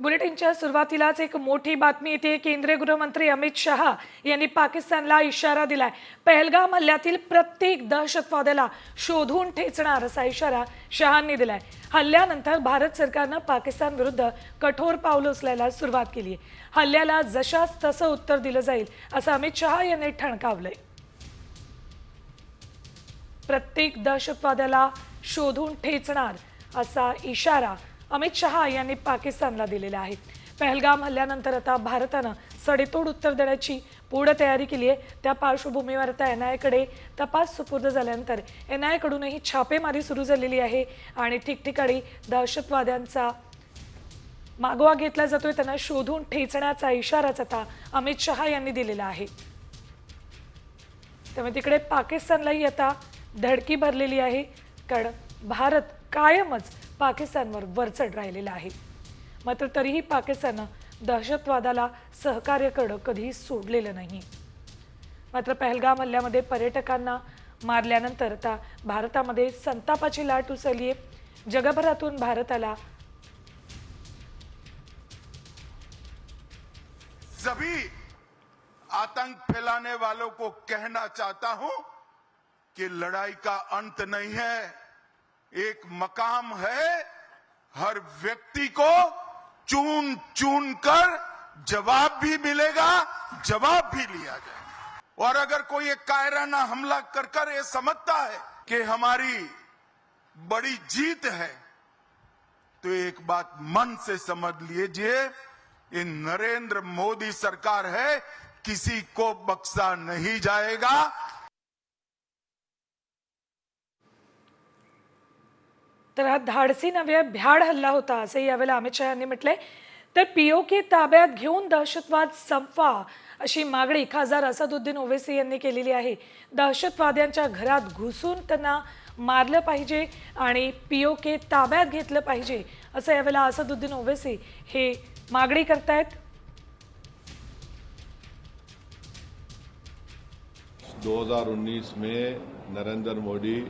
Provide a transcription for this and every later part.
बुलेटिनच्या सुरुवातीलाच एक मोठी बातमी येते केंद्रीय गृहमंत्री अमित शहा यांनी पाकिस्तानला इशारा दिलाय. पहलगाम हल्ल्यातील प्रत्येक दहशतवाद्याला शोधून ठेचणार असा इशारा शहांनी दिलाय. हल्ल्यानंतर भारत सरकारनं पाकिस्तान विरुद्ध कठोर पावलं उचलायला सुरुवात केली आहे हल्ल्याला जशाच तसं उत्तर दिलं जाईल असं अमित शहा यांनी ठणकावलंय. प्रत्येक दहशतवाद्याला शोधून ठेचणार असा इशारा अमित शहा यांनी पाकिस्तानला दिलेल्या आहे पहलगाम हल्ल्यानंतर आता भारतानं सडेतोड उत्तर देण्याची पूर्ण तयारी केली आहे. त्या पार्श्वभूमीवर आता एन आयकडे तपास सुपूर्द झाल्यानंतर एन आयकडूनही छापेमारी सुरू झालेली आहे आणि ठिकठिकाणी दहशतवाद्यांचा मागोवा घेतला जातोय. त्यांना शोधून ठेचण्याचा इशाराच आता अमित शहा यांनी दिलेला आहे. त्यामुळे तिकडे पाकिस्तानलाही आता धडकी भरलेली आहे. कारण भारत कायमच पाकिस्तानवर वरचढ राहिलेला आहे. मात्र तरीही पाकिस्ताननं दहशतवादाला सहकार्य करणं कधीही सोडलेलं नाही. मात्र पहलगाम हल्ल्यामध्ये पर्यटकांना मारल्यानंतर आता भारतामध्ये संतापाची लाट उसळली आहे जगभरातून भारताला सभी आतंक फैलाने वालों को कहना चाहता हूं कि लड़ाई का अंत नहीं है। एक मकाम है, हर व्यक्ति को चुन चुन कर जवाब भी मिलेगा, जवाब भी लिया जाएगा। और अगर कोई एक कायराना हमला कर कर ये समझता है कि हमारी बड़ी जीत है तो एक बात मन से समझ लीजिए, ये नरेंद्र मोदी सरकार है, किसी को बख्शा नहीं जाएगा तर हा धाडसी नव्हे भ्याड हल्ला होता असंही यावेळेला अमित शहा यांनी म्हटलंय. तर पीओके ताब्यात घेऊन दहशतवाद संपवा अशी मागणी खासदार असदुद्दीन ओवेसी यांनी केलेली आहे. दहशतवाद्यांच्या घरात घुसून त्यांना मारलं पाहिजे आणि पीओके ताब्यात घेतलं पाहिजे असं यावेळेला असदुद्दीन ओवेसी हे मागणी करतायत. 2019 में नरेंद्र मोदी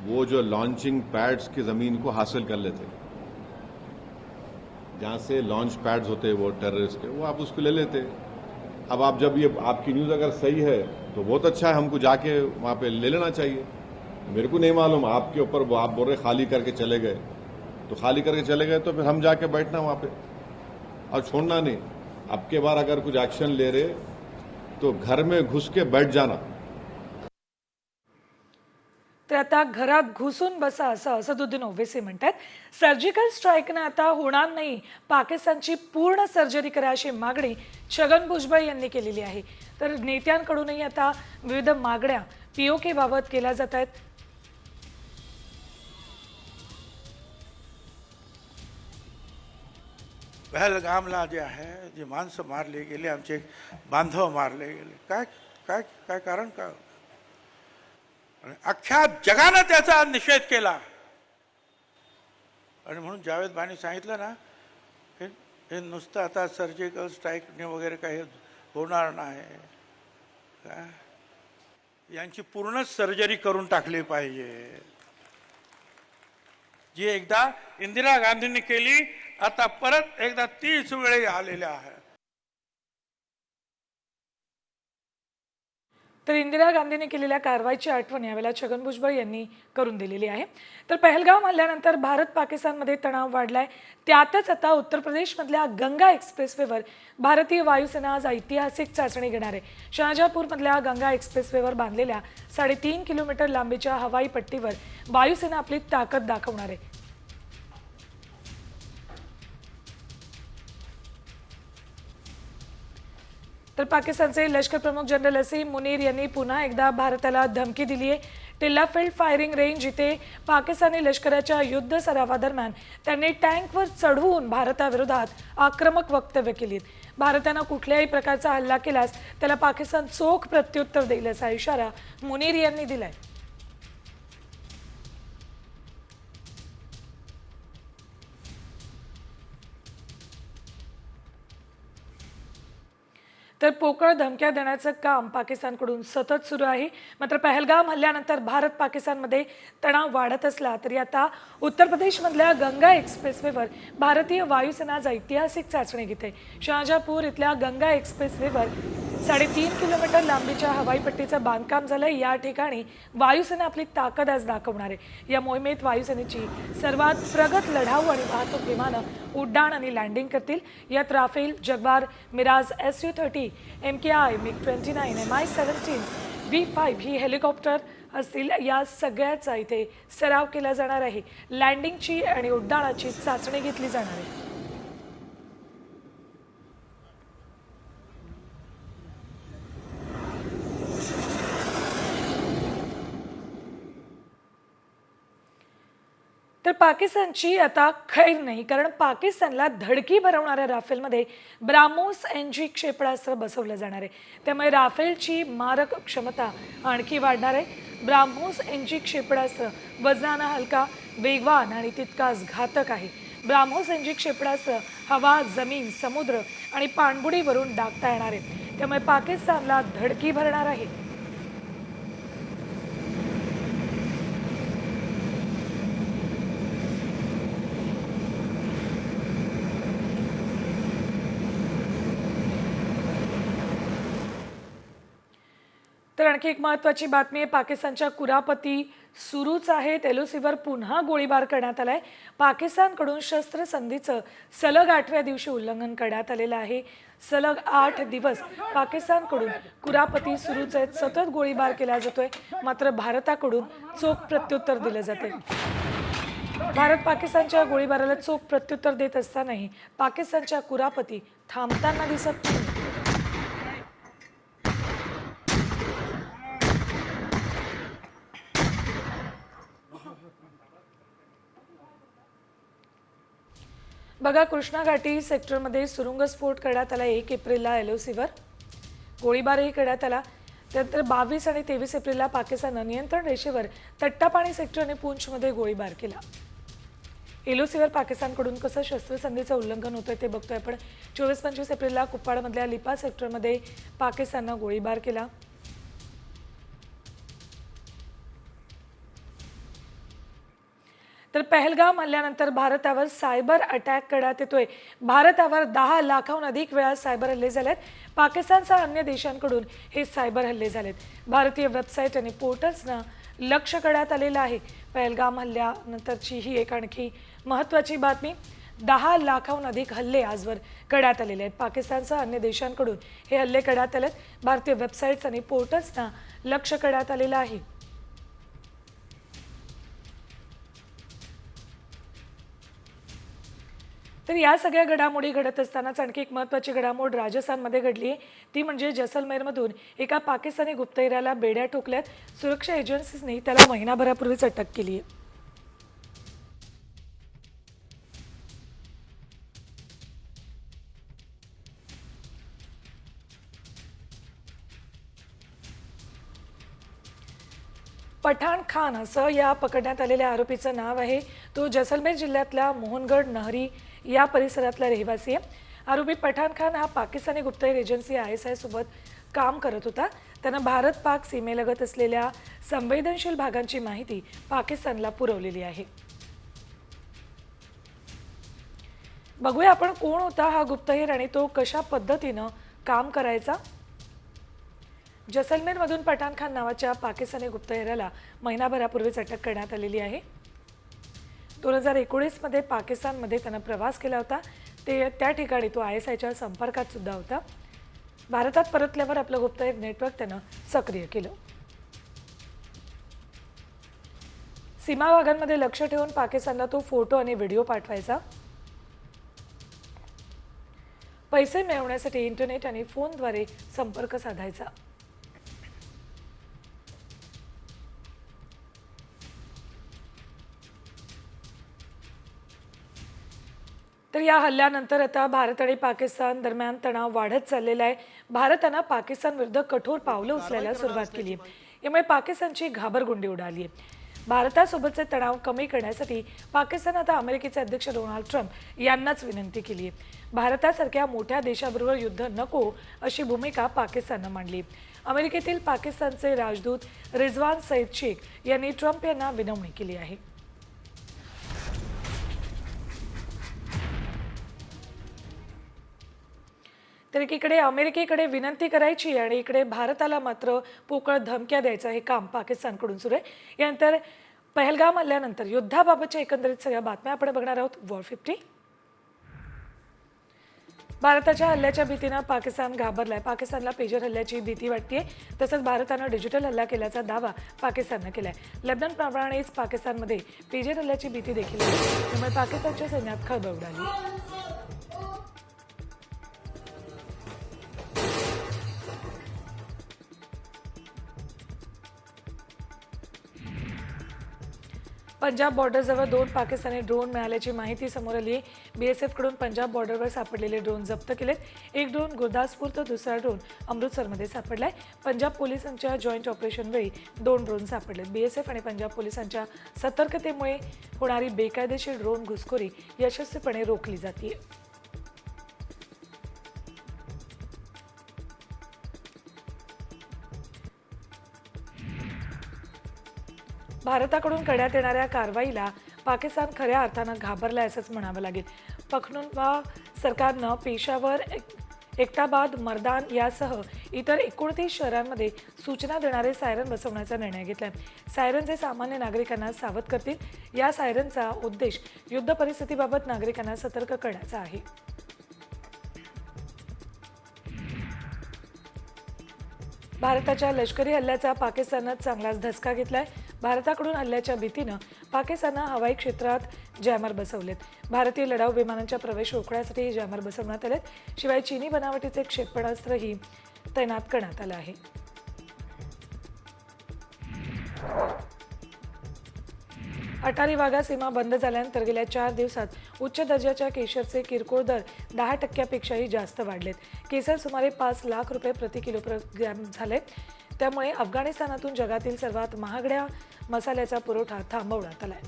वो जो लॉन्चिंग पैड्स की ज़मीन को हासिल कर लेते जहाँ से लॉन्च पैड्स होते वो टेररिस्ट के, वो आप उसको ले लेते अब आप जब ये, आपकी न्यूज़ अगर सही है तो बहुत अच्छा है, हमको जाके वहाँ पे ले लेना चाहिए। मेरे को नहीं मालूम, आपके ऊपर वो, आप बोल रहे खाली करके चले गए। तो खाली करके चले गए तो फिर हम जाके बैठना वहाँ पे। और छोड़ना नहीं। अब के बार अगर कुछ एक्शन ले रहे तो घर में घुस के बैठ जाना। तर आता घरात घुसून बसा असं असदुद्दीन ओवेसी म्हणतात. सर्जिकल स्ट्राईकनं आता होणार नाही. पाकिस्तानची पूर्ण सर्जरी करा अशी मागणी छगन भुजबळ यांनी केलेली आहे. तर नेत्यांकडूनही आता विविध मागण्या पीओकेबाबत केल्या जात आहेत. पहलगामला जे आहे जे माणसं मारले गेले आमचे बांधव मारले गेले काय काय काय कारण का? आणि अख्ख्या जगानं त्याचा निषेध केला. आणि म्हणून जावेद बानी सांगितलं ना हे हे नुसतं आता सर्जिकल स्ट्राईकने वगैरे काही होणार नाही. का? यांची पूर्ण सर्जरी करून टाकली पाहिजे. जी एकदा इंदिरा गांधींनी केली आता परत एकदा तीच वेळी आलेल्या आहेत. तर इंदिरा गांधींनी केलेल्या कारवाईची आठवण यावेळेला छगन भुजबळ यांनी करून दिलेली आहे. तर पहलगाव हल्ल्यानंतर भारत पाकिस्तानमध्ये तणाव वाढलाय. त्यातच आता उत्तर प्रदेशमधल्या गंगा एक्सप्रेसवेवर भारतीय वायुसेना आज ऐतिहासिक चाचणी घेणार आहे. शहाजापूरमधल्या गंगा एक्सप्रेसवेवर बांधलेल्या साडेतीन किलोमीटर लांबीच्या हवाई पट्टीवर वायुसेना आपली ताकद दाखवणार आहे. तर पाकिस्तानचे लष्कर प्रमुख जनरल असीम मुनीर यांनी पुन्हा एकदा भारताला धमकी दिली आहे. टिल्ला फील्ड फायरिंग रेंज इथे पाकिस्तानी लष्कराच्या युद्ध सरावादरम्यान त्यांनी टँकवर चढवून भारताविरोधात आक्रमक वक्तव्य केली भारतानं कुठल्याही प्रकारचा हल्ला केल्यास त्याला पाकिस्तान चोख प्रत्युत्तर देईल असा इशारा मुनीर यांनी दिलाय. तर पोकळ धमक्या देण्याचं काम पाकिस्तानकडून सतत सुरू आहे. मात्र पहलगाम हल्ल्यानंतर भारत पाकिस्तानमध्ये तणाव वाढत असला तरी आता उत्तर प्रदेशमधल्या गंगा एक्सप्रेसवेवर भारतीय वायुसेना आज ऐतिहासिक चाचणी घेते. शहाजापूर इथल्या गंगा एक्सप्रेसवेवर साडेतीन किलोमीटर लांबीच्या हवाईपट्टीचं बांधकाम झालंय. या ठिकाणी वायुसेना आपली ताकद आज दाखवणार आहे. या मोहिमेत वायुसेनेची सर्वात प्रगत लढाऊ आणि वाहतूक विमानं उड्डाण आणि लँडिंग करतील. यात Rafale Jaguar Mirage S U thirty M K I MiG twenty nine M I seventeen V five he helicopter असतील या सगळ्याचा इथे सराव केला जाणार आहे. लँडिंगची आणि उड्डाणाची चाचणी घेतली जाणार आहे. पाकिस्तानची आता खैर नाही कारण पाकिस्तानला धडकी भरवणाऱ्या राफेलमध्ये ब्रामोस एन जी क्षेपणास्त्र बसवलं जाणार आहे. त्यामुळे राफेलची मारक क्षमता आणखी वाढणार आहे. ब्राह्मोस एन जी क्षेपणास्त्र वजनानं हलका वेगवान आणि तितकाच घातक आहे. ब्राह्मोस एन जी क्षेपणास्त्र हवा जमीन समुद्र आणि पाणबुडीवरून डागता येणार आहे. त्यामुळे पाकिस्तानला धडकी भरणार आहे. तर आणखी एक महत्त्वाची बातमी आहे पाकिस्तानच्या कुरापती सुरूच आहे एलओसीवर पुन्हा गोळीबार करण्यात आला आहे पाकिस्तानकडून शस्त्रसंधीचं सलग आठव्या दिवशी उल्लंघन करण्यात आलेलं आहे. सलग आठ दिवस पाकिस्तानकडून कुरापती सुरूच आहेत. सतत गोळीबार केला जातोय. मात्र भारताकडून चोख प्रत्युत्तर दिलं जाते भारत पाकिस्तानच्या गोळीबाराला चोख प्रत्युत्तर देत असतानाही पाकिस्तानच्या कुरापती थांबताना दिसत बघा कृष्णा घाटी सेक्टरमध्ये सुरुंगस्फोट करण्यात आला एक एप्रिलला एल ओ सीवर गोळीबारही करण्यात आला. त्यानंतर बावीस आणि तेवीस एप्रिलला पाकिस्ताननं नियंत्रण रेषेवर तट्टापाणी सेक्टर आणि पूंछमध्ये गोळीबार केला. एलओसीवर पाकिस्तानकडून कसं शस्त्रसंधीचं उल्लंघन होतं ते बघतोय आपण. चोवीस पंचवीस एप्रिलला कुप्पाडमधल्या लिपा सेक्टरमध्ये पाकिस्ताननं गोळीबार केला. तर पहलगाम हल्ल्यानंतर भारतावर सायबर अटॅक करण्यात येतोय. भारतावर दहा लाखाहून अधिक वेळा सायबर हल्ले झालेत. पाकिस्तानसह अन्य देशांकडून हे सायबर हल्ले झालेत. भारतीय वेबसाईट आणि पोर्टल्सना लक्ष करण्यात आलेलं आहे. पहलगाम हल्ल्यानंतरची ही एक आणखी महत्त्वाची बातमी दहा लाखाहून अधिक हल्ले आजवर करण्यात आलेले आहेत. पाकिस्तानसह अन्य देशांकडून हे हल्ले करण्यात आहेत भारतीय वेबसाईट्स आणि पोर्टल्सना लक्ष करण्यात आलेलं आहे. तर या सगळ्या घडामोडी घडत असतानाच आणखी एक महत्त्वाची घडामोड राजस्थानमध्ये घडली. ती म्हणजे जैसलमेरमधून एका पाकिस्तानी गुप्तहेराला बेड्या ठोकल्यात. सुरक्षा एजन्सीजनी त्याला महिनाभरापूर्वीच अटक केली आहे. पठाण खान असं या पकडण्यात आलेल्या आरोपीचं नाव आहे. तो जैसलमेर जिल्ह्यातल्या मोहनगड नहरी या परिसरातला रहिवासी आहे. आरोपी पठाण खान हा पाकिस्तानी गुप्तहेर एजन्सी आय एस आय सोबत काम करत होता. त्यानं भारत पाक सीमेलगत असलेल्या संवेदनशील भागांची माहिती पाकिस्तानला पुरवलेली आहे. बघूया आपण कोण होता हा गुप्तहेर आणि तो कशा पद्धतीनं काम करायचा? जसलमेरमधून पठाण खान नावाच्या पाकिस्तानी गुप्तहेराला महिनाभरापूर्वीच अटक करण्यात आलेली आहे. दोन हजार एकोणीसमध्ये पाकिस्तानमध्ये त्यानं प्रवास केला होता. ते त्या ठिकाणी तो आय एस आयच्या संपर्कात सुद्धा होता. भारतात परतल्यावर आपलं गुप्तहेर नेटवर्क त्यानं सक्रिय केलं. सीमा भागांमध्ये लक्ष ठेवून पाकिस्तानला तो फोटो आणि व्हिडिओ पाठवायचा. पैसे मिळवण्यासाठी इंटरनेट आणि फोनद्वारे संपर्क साधायचा. तर या हल्ल्यानंतर आता भारत आणि पाकिस्तान दरम्यान तणाव वाढत चाललेला आहे. भारतानं पाकिस्तान विरुद्ध कठोर पावलं उचलायला सुरुवात केली आहे. यामुळे पाकिस्तानची घाबरगुंडी उडाली आहे. भारतासोबतचे तणाव कमी करण्यासाठी पाकिस्तान आता अमेरिकेचे अध्यक्ष डोनाल्ड ट्रम्प यांनाच विनंती केली आहे. भारतासारख्या मोठ्या देशाबरोबर युद्ध नको अशी भूमिका पाकिस्ताननं मांडली अमेरिकेतील पाकिस्तानचे राजदूत रिझवान सईद शेख यांनी ट्रम्प यांना विनवणी केली आहे. तर एकीकडे अमेरिकेकडे विनंती करायची आणि इकडे भारताला मात्र पोकळ धमक्या द्यायचं हे काम पाकिस्तानकडून सुरू आहे. यानंतर पहलगाम हल्ल्यानंतर युद्धाबाबतच्या एकंदरीत सगळ्या बातम्या आपण बघणार आहोत. वॉर फिफ्टी भारताच्या हल्ल्याच्या भीतीनं पाकिस्तान घाबरलाय. पाकिस्तानला पेजर हल्ल्याची भीती वाटतेय. तसंच भारतानं डिजिटल हल्ला केल्याचा दावा पाकिस्ताननं केलाय. लेबननप्रमाणेच पाकिस्तानमध्ये पेजर हल्ल्याची भीती देखील त्यामुळे पाकिस्तानच्या सैन्यात खळबळ उडाली. पंजाब बॉर्डरजवळ दोन पाकिस्तानी ड्रोन मिळाल्याची माहिती समोर आली आहे. एफकडून पंजाब बॉर्डरवर सापडलेले ड्रोन जप्त केलेत. एक ड्रोन गुरदासपूर तर दुसरा ड्रोन अमृतसरमध्ये सापडलाय. पंजाब पोलिसांच्या जॉईंट ऑपरेशनवेळी दोन ड्रोन सापडलेत. एफ आणि पंजाब पोलिसांच्या सतर्कतेमुळे होणारी बेकायदेशीर ड्रोन घुसखोरी यशस्वीपणे रोखली जाते भारताकडून करण्यात येणाऱ्या कारवाईला पाकिस्तान खऱ्या अर्थानं घाबरलाय असंच म्हणावं लागेल. पखनुनवा सरकारनं पेशावर एकताबाद मर्दान यासह इतर एकोणतीस शहरांमध्ये सूचना देणारे सायरन बसवण्याचा निर्णय घेतला सायरन जे सामान्य नागरिकांना सावध करतील या सायरनचा उद्देश युद्ध परिस्थितीबाबत नागरिकांना सतर्क करण्याचा आहे. भारताच्या लष्करी हल्ल्याचा पाकिस्तानात चांगलाच धसका घेतलाय. भारताकडून हल्ल्याच्या भीतीनं पाकिस्ताननं हवाई क्षेत्रात जॅमर बसवलेत. भारतीय लढाऊ विमानांच्या प्रवेश रोखण्यासाठी जॅमर बसवण्यात आलेत. शिवाय चीनी बनावटीचे क्षेपणास्त्रही तैनात करण्यात आलं आहे. अटारी वाघा सीमा बंद झाल्यानंतर गेल्या चार दिवसात उच्च दर्जाच्या केशरचे किरकोळ दर दहा टक्क्यापेक्षाही जास्त वाढलेत. केसर सुमारे पाच लाख रुपये प्रति किलोग्रॅम झाले त्यामुळे अफगाणिस्तानातून जगातील सर्वात महागड्या मसाल्याचा पुरवठा थांबवण्यात आलाय.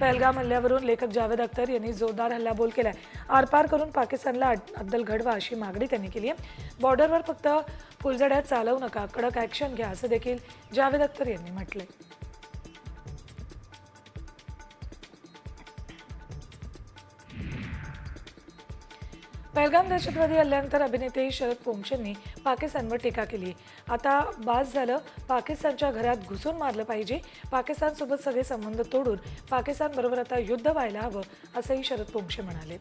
पहलगाम हल्ल्यावरून लेखक जावेद अख्तर यांनी जोरदार हल्लाबोल केलाय. आरपार करून पाकिस्तानला अद्दल घडवा अशी मागणी त्यांनी केली आहे. बॉर्डरवर फक्त फुलझड्यात चालवू नका कडक ॲक्शन घ्या असं देखील जावेद अख्तर यांनी म्हटलंय. पहलगाम दहशतवादी हल्ल्यानंतर अभिनेते शरद पोंक्षेंनी पाकिस्तानवर टीका केली. आता बास झालं पाकिस्तानच्या घरात घुसून मारलं पाहिजे. पाकिस्तानसोबत सगळे संबंध तोडून पाकिस्तानबरोबर आता युद्ध व्हायला हवं असंही शरद पोंक्षे म्हणालेत.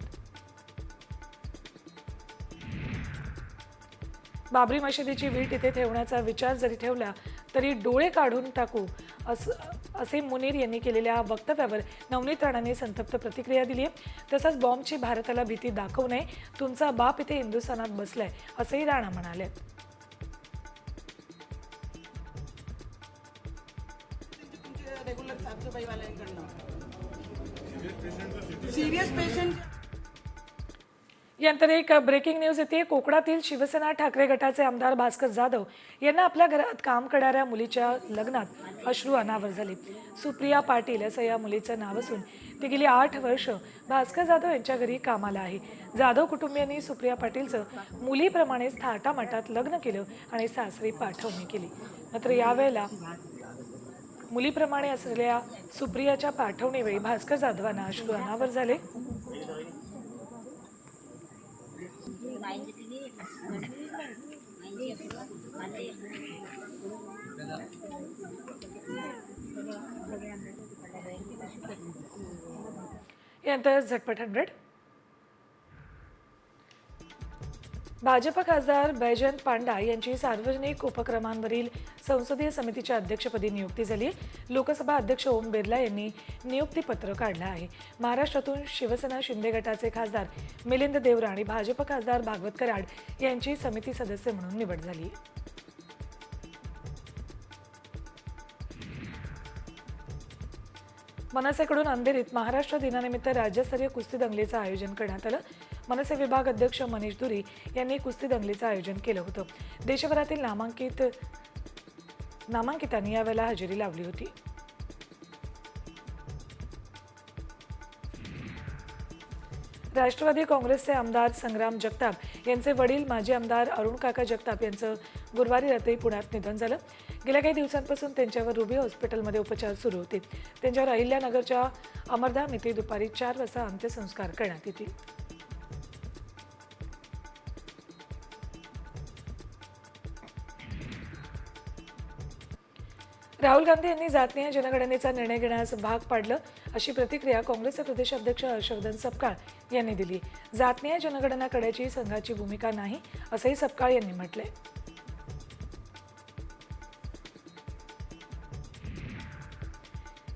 बाबरी मशिदीची वीट इथे ठेवण्याचा विचार जरी ठेवला तरी डोळे काढून टाकू असं असे मुनीर यांनी केलेल्या वक्तव्यावर नवनीत राणाने संतप्त प्रतिक्रिया दिली आहे. तसंच बॉम्बची भारताला भीती दाखवू नये. तुमचा बाप इथे हिंदुस्थानात बसलाय असंही राणा म्हणाले. यानंतर एक ब्रेकिंग न्यूज येते. कोकणातील शिवसेना ठाकरे गटाचे आमदार भास्कर जाधव यांना आपल्या घरात काम करणाऱ्या मुलीच्या लग्नात अश्रू अनावर झाले. सुप्रिया पाटील असं या मुलीचं नाव असून ती गेली आठ वर्ष भास्कर जाधव यांच्या घरी कामाला आहे. जाधव कुटुंबियांनी सुप्रिया पाटीलचं मुलीप्रमाणेच थाटामाटात लग्न केलं आणि सासरी पाठवणी केली. मात्र यावेळेला मुलीप्रमाणे असलेल्या सुप्रियाच्या पाठवणीवेळी भास्कर जाधवांना अश्रू अनावर झाले. यानंतर झटपट हंड्रेड. भाजप खासदार बैजयंत पांडा यांची सार्वजनिक उपक्रमांवरील संसदीय समितीच्या अध्यक्षपदी नियुक्ती झाली. आहे लोकसभा अध्यक्ष ओम बिर्ला यांनी नियुक्तीपत्र काढलं आहे. महाराष्ट्रातून शिवसेना शिंदे गटाचे खासदार मिलिंद देवरा आणि भाजप खासदार भागवत कराड यांची समिती सदस्य म्हणून निवड झाली. मनसेकडून अंधेरीत महाराष्ट्र दिनानिमित्त राज्यस्तरीय कुस्ती दंगलीचं आयोजन करण्यात आलं. मनसे विभाग अध्यक्ष मनीष धुरी यांनी कुस्ती दंगलीचं आयोजन केलं होतं. देशभरातील नामांकित नामांकितांनी यावेळेला हजेरी लावली होती. राष्ट्रवादी काँग्रेसचे आमदार संग्राम जगताप यांचे वडील माजी आमदार अरुण काका जगताप यांचं गुरुवारी रात्री पुण्यात निधन झालं. गेल्या काही दिवसांपासून त्यांच्यावर रुबी हॉस्पिटलमध्ये उपचार सुरू होते. त्यांच्यावर अहिल्यानगरच्या अमरधाम येथे दुपारी चार वाजता अंत्यसंस्कार करण्यात येतील. राहुल गांधी यांनी जातनीय जनगणनेचा निर्णय घेण्यास भाग पाडलं अशी प्रतिक्रिया काँग्रेसचे प्रदेशाध्यक्ष हर्षवर्धन सपकाळ यांनी दिली. जातनीय जनगणना करण्याची संघाची भूमिका नाही असंही सपकाळ यांनी म्हटलंय.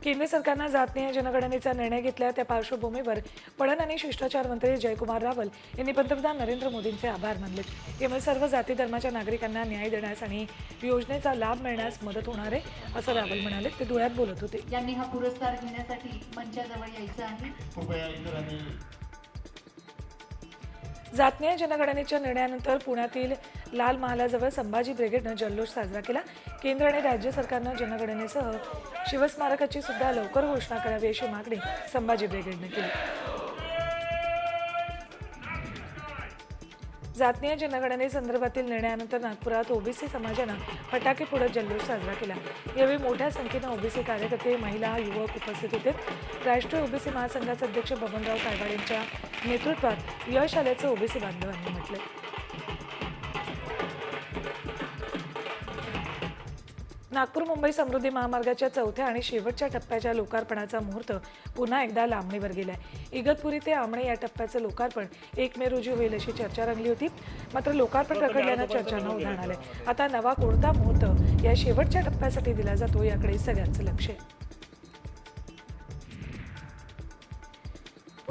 केंद्र सरकारनं जातनीय जनगणनेचा निर्णय घेतला त्या पार्श्वभूमीवर पणन आणि शिष्टाचार मंत्री जयकुमार रावल यांनी पंतप्रधान नरेंद्र मोदींचे आभार मानले यामुळे सर्व जाती धर्माच्या नागरिकांना न्याय देण्यास आणि योजनेचा लाभ मिळण्यास मदत होणार आहे असं रावल म्हणाले. ते धुळ्यात बोलत होते. यांनी हा पुरस्कार घेण्यासाठी मंचाजवळ यायचं आहे. जातनीय जनगणनेच्या निर्णयानंतर पुण्यातील लाल महालाजवळ संभाजी ब्रिगेडनं जल्लोष साजरा केला. केंद्र आणि राज्य सरकारनं जनगणनेसह शिवस्मारकाची सुद्धा लवकर घोषणा करावी अशी मागणी संभाजी ब्रिगेडनं केली. जातनीय जनगणनेसंदर्भातील निर्णयानंतर नागपुरात ओबीसी समाजानं फटाके फोडत जल्लोष साजरा केला. यावेळी मोठ्या संख्येनं ओबीसी कार्यकर्ते महिला युवक उपस्थित होते. राष्ट्रीय ओबीसी महासंघाचे अध्यक्ष बबनराव कायवाड यांच्या नेतृत्वात यश आल्याचं ओबीसी बांधवांनी म्हटलं नागपूर मुंबई समृद्धी महामार्गाच्या चौथ्या आणि शेवटच्या टप्प्याच्या लोकार्पणाचा मुहूर्त पुन्हा एकदा लांबणीवर गेलाय. इगतपुरी ते आमणे या टप्प्याचं लोकार्पण एक मे रोजी होईल अशी चर्चा रंगली होती. मात्र लोकार्पण रखडल्यानं चर्चांना उधाण आलंय आता नवा कोणता मुहूर्त या शेवटच्या टप्प्यासाठी दिला जातो याकडे सगळ्यांचं लक्ष आहे.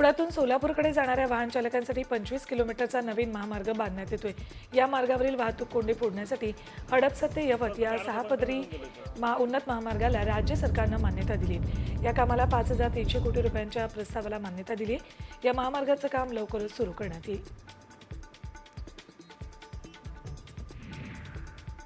पुण्यातून सोलापूरकडे जाणाऱ्या वाहन चालकांसाठी पंचवीस किलोमीटरचा नवीन महामार्ग बांधण्यात येतोय. या मार्गावरील वाहतूक कोंडी फोडण्यासाठी हडपसर ते यवत या सहापदरी मा उन्नत महामार्गाला राज्य सरकारनं मान्यता दिली या कामाला पाच हजार तीनशे कोटी रुपयांच्या प्रस्तावाला मान्यता दिली या महामार्गाचं काम लवकरच सुरू करण्यात येईल.